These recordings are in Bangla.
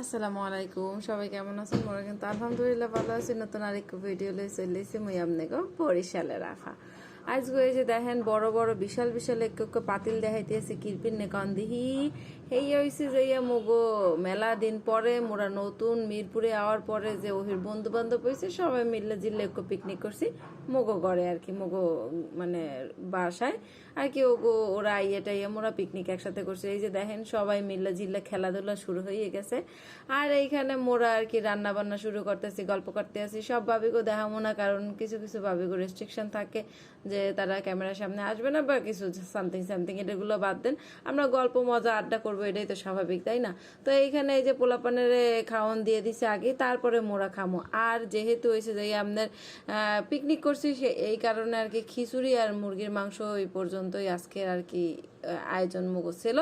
আসসালামু আলাইকুম, সবাই কেমন আছেন? মোরা কিন্তু আলহামদুলিল্লাহ ভালো আছি। নতুন আরেকটু ভিডিও লই চলেছি মুই আপনাকে বরিশালে রাখা আজকে এই যে দেখেন বড় বড় বিশাল বিশাল এক এক পাতিল দেখাইতেছে, কিরপিন নে কন্দিহি এই হইছে যে ইয়া মুগো, মেলা দিন পরে মোরা নতুন মিরপুরে আওয়ার পরে যে ওহির বন্ধু বান্ধব হয়েছে সবাই মিলে জিল্লে একটু পিকনিক করছি। মোগো গড়ে আর কি, মোগো মানে বাসায়। আর কি ওগো, ওরা ইয়েটা ইয়ে মোরা পিকনিক একসাথে করছে। এই যে দেখেন সবাই মিলে জিল্লে খেলাধুলা শুরু হয়ে গেছে। আর এইখানে মোরা আর কি রান্না বান্না শুরু করতেছি, গল্প করতে আছি সব ভাবিগো দেখামো না, কারণ কিছু কিছু ভাবিগো রেস্ট্রিকশন থাকে যে তারা ক্যামেরার সামনে আসবে না বা কিছু সামথিং সামথিং এটাগুলো বাদ দেন। আমরা গল্প, মজা, আড্ডা করব, এটাই তো স্বাভাবিক, তাই না? তো এইখানে এই যে পোলাপানের খাওয়ান দিয়ে দিছে আগে, তারপরে মোরা খামো। আর যেহেতু হয়েছে যে আপনার পিকনিক করছি, সে, এই কারণে আর কি খিচুড়ি আর মুরগির মাংস ওই পর্যন্তই আজকের আর কি আয়োজন মুগো ছিল।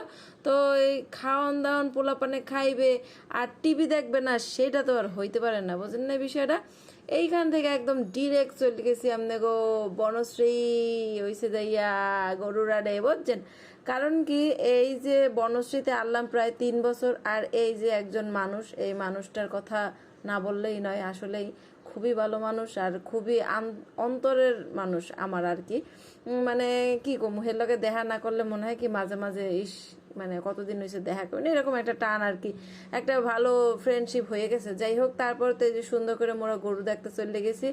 তো এই খাওয়ান দাওয়ান পোলাপানে খাইবে আর টিভি দেখবে না, সেটা তো আর হইতে পারে না, বুঝেন না বিষয়টা? এইখান থেকে একদম ডিরেক্ট চলে গেছি আমনে গো বনশ্রী যাইয়া গরুরাডে বুঝছেন? কারণ কি, এই যে বনশ্রীতে আল্লাম প্রায় তিন বছর, আর এই যে একজন মানুষ, এই মানুষটার কথা না বললেই নয়, আসলেই খুবই ভালো মানুষ আর খুবই অন্তরের মানুষ আমার আর কি। মানে কি কম, হের দেখা না করলে মনে হয় কি মাঝে মাঝে ইস মানে কতদিন হয়েছে দেখা করিনি, এরকম একটা টান আর কি। একটা ভালো ফ্রেন্ডশিপ হয়ে গেছে। যাই হোক, তারপর তো যে সুন্দর করে মোরা গরু দেখতে চলে গেছি।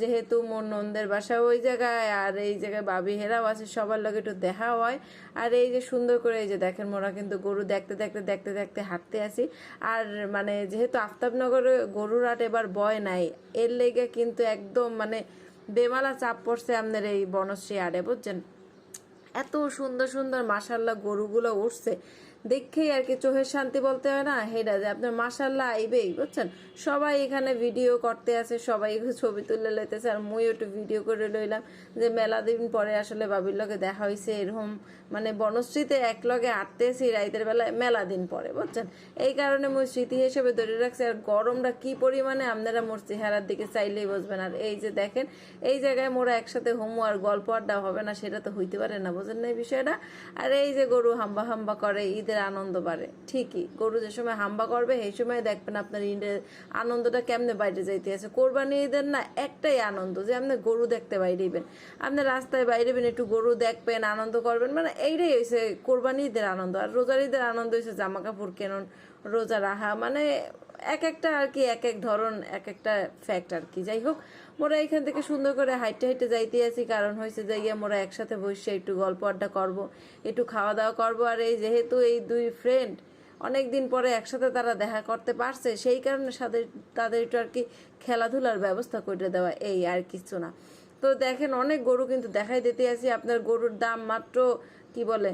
যেহেতু মোর নন্দের বাসা ওই জায়গায়, আর এই জায়গায় বাবি হেরাও আছে, সবার লগে একটু দেখা হয়। আর এই যে সুন্দর করে এই যে দেখেন, মোরা কিন্তু গরু দেখতে দেখতে দেখতে দেখতে হাঁটতে আসি। আর মানে যেহেতু আফতাবনগরে গরুর হাট এবার বয় নাই, এর লেগে কিন্তু একদম মানে বেমালা চাপ পড়ছে আপনার এই বনশ্রী আড়ে বুঝছেন? এত সুন্দর সুন্দর মাসাল্লাহ গরুগুলো উঠছে। দেখেই আর কি চোখের শান্তি বলতে হয় না? হেডা যে আপনার মাসাল্লাহ আইবেই বুঝছেন? সবাই এখানে ভিডিও করতে আছে, সবাই ছবি তুলে লইতেছে। আর মুই একটু ভিডিও করে লইলাম যে মেলা দিন পরে আসলে বাবির লগে দেখা হয়েছে এরকম মানে বনশ্রীতে এক লগে আটতেছি রাইতের বেলায় মেলা দিন পরে, বুঝছেন? এই কারণে মুই স্মৃতি হিসেবে ধরে রাখছি, আর গরমটা কি পরিমাণে আপনারা মোর চেহারার দিকে চাইলেই বুঝবেন। আর এই যে দেখেন, এই জায়গায় মোরা একসাথে হোমো আর গল্প আড্ডা হবে না, সেটা তো হইতে পারে না, বুঝেন না এই বিষয়টা? আর এই যে গরু হাম্বা হাম্বা করে, ঈদের আনন্দ বাড়ে। ঠিকই, গরু যে সময় হাম্বা করবে, সেই সময় দেখবেন আপনার ঈদের আনন্দটা কেমনে বাইরে যাইতে আছে। কোরবানি ঈদের না একটাই আনন্দ যে আপনি গরু দেখতে বাইরেবেন আপনি রাস্তায় বাইরেবেন একটু গরু দেখবেন, আনন্দ করবেন মানে এইটাই হয়েছে কোরবানি ঈদের আনন্দ। আর রোজার ঈদের আনন্দ হয়েছে জামা কাপড় কেনন, রোজা রাখা মানে এক একটা আর কি, এক এক ধরন, এক একটা ফ্যাক্ট আর কি। যাই হোক, মোরা এখান থেকে সুন্দর করে হাইটে হাইটে যাইতে আছি। কারণ হয়েছে যে ইয়া মোরা একসাথে বসে একটু গল্প আড্ডা করব, একটু খাওয়া দাওয়া করব। আর এই যেহেতু এই দুই ফ্রেন্ড অনেক দিন পরে একসাথে তারা দেখা করতে পারছে, সেই কারণে সাথে তাদের একটু আর কি খেলাধুলার ব্যবস্থা করে দেওয়া, এই আর কিছু না। তো দেখেন, অনেক গরু কিন্তু দেখাই দিতে আছি আপনার গরুর দাম মাত্র, কি বলে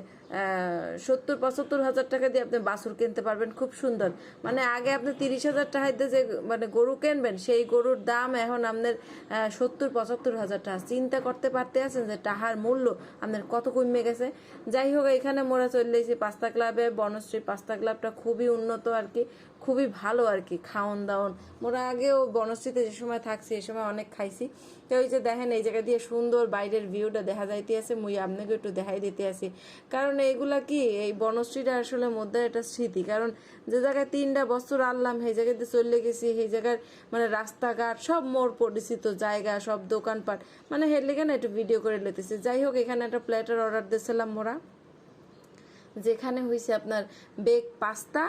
সত্তর, পঁচাত্তর হাজার টাকা দিয়ে আপনি বাছুর কিনতে পারবেন। খুব সুন্দর। মানে আগে আপনি তিরিশ হাজার টাকা দিয়ে যে মানে গরু কিনবেন, সেই গরুর দাম এখন আপনার সত্তর, পঁচাত্তর হাজার টাকা। চিন্তা করতে পারতে আছেন যে টাহার মূল্য আপনার কত কমে গেছে? যাই হোক, এখানে মোরা চলে এসেছি পাস্তা ক্লাবে। বনশ্রী পাস্তা ক্লাবটা খুবই উন্নত আর কি। খুবই ভালো আর কি খাওন দাওন। মোরা আগেও বনশ্রীতে যে সময় থাকছি, এই সময় অনেক খাইছি। তো ওই যে দেখেন, এই জায়গা দিয়ে সুন্দর বাইরের ভিউটা দেখা যাইতে আছে মুই আপনাকে একটু দেখাই দিতে আছি কারণ এইগুলা কি, এই বনশ্রীটা আসলে মধ্যে একটা স্মৃতি। কারণ যে জায়গায় তিনটা বছর আনলাম, সেই জায়গাতে চলে গেছি, সেই জায়গার মানে রাস্তাঘাট সব মোর পরিচিত জায়গা, সব দোকানপাট। মানে হেডলিকে না একটু ভিডিও করে লেতেছি যাই হোক, এখানে একটা প্লেটার অর্ডার দিয়েছিলাম মোরা। যেখানে হয়েছে আপনার বেগ পাস্তা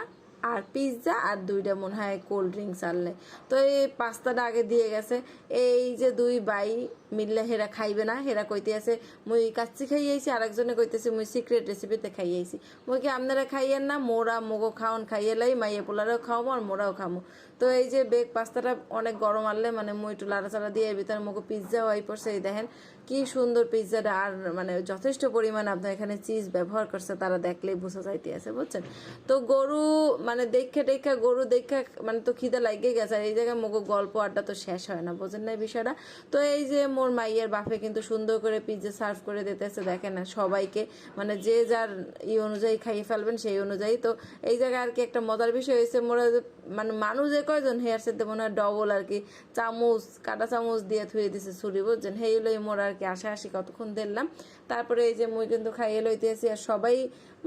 আর পিৎজা আর দুইটা মনে হয় কোল্ড ড্রিঙ্কস আনলে। তো এই পাস্তাটা আগে দিয়ে গেছে। এই যে দুই বাই মিললে হেরা খাইবে না। হেরা কইতে আছে, মুই কাচ্চি খাইয়েছি আর একজনে কইতেছে, মুই সিক্রেট রেসিপিতে খাইয়েছি মুই কি আপনারা খাইয়েন না? মোরা মোগো খাওন খাইয়ে লাই, মাইয়ে পোলারাও খাওয়াবো আর মোরাও খামো। তো এই যে বেগ পাস্তাটা অনেক গরম আনলে মানে মুই একটু লাড়াচাড়া দিয়ে এর ভিতরে মোগো পিৎজাও আই পড়ছে, এই দেখেন। কি সুন্দর পিৎজাটা আর মানে যথেষ্ট পরিমাণ আপনার এখানে চিজ ব্যবহার করছে, তারা দেখলেই বোঝা যাইতে আছে, বুঝছেন? তো গরু মানে দেখে টেখা গরু দেখে মানে তো খিদে লাগে গেছে। আর এই জায়গায় মোগো গল্প আড্ডা তো শেষ হয় না, বোঝেন না বিষয়টা? তো এই যে মোর মাইয়ের বাপে কিন্তু সুন্দর করে পিৎজা সার্ভ করে দিতেছে, দেখেন না সবাইকে মানে যে যার ই অনুযায়ী খাইয়ে ফেলবেন সেই অনুযায়ী। তো এই জায়গায় আর কি একটা মজার বিষয় হয়েছে, মোরা মানে মানুষ যে কয়জন হেয়ার সেতে মনে হয় ডবল আর কি, চামচ, কাটা চামচ দিয়ে থুয়ে দিছে ছুরি, বুঝছেন? হেই লই মোরা আর কি আসি কতক্ষণ দেখলাম। তারপরে এই যে মুই কিন্তু খাইয়ে লইতে আসি আর সবাই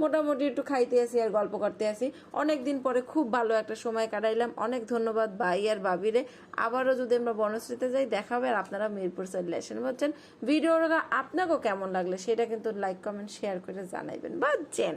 মোটামুটি একটু খাইতে আসি আর গল্প করতে আসি। অনেক দিন পরে খুব ভালো একটা সময় কাটাইলাম। অনেক ধন্যবাদ ভাই আর বাবিরে আবারও যদি আমরা বনশ্রীতে যাই, দেখা হবে আর আপনারা মিরপুর সাইড আসেন বলছেন ভিডিওটা আপনাকেও কেমন লাগলে সেটা কিন্তু লাইক কমেন্ট শেয়ার করে জানাইবেন, বুঝছেন?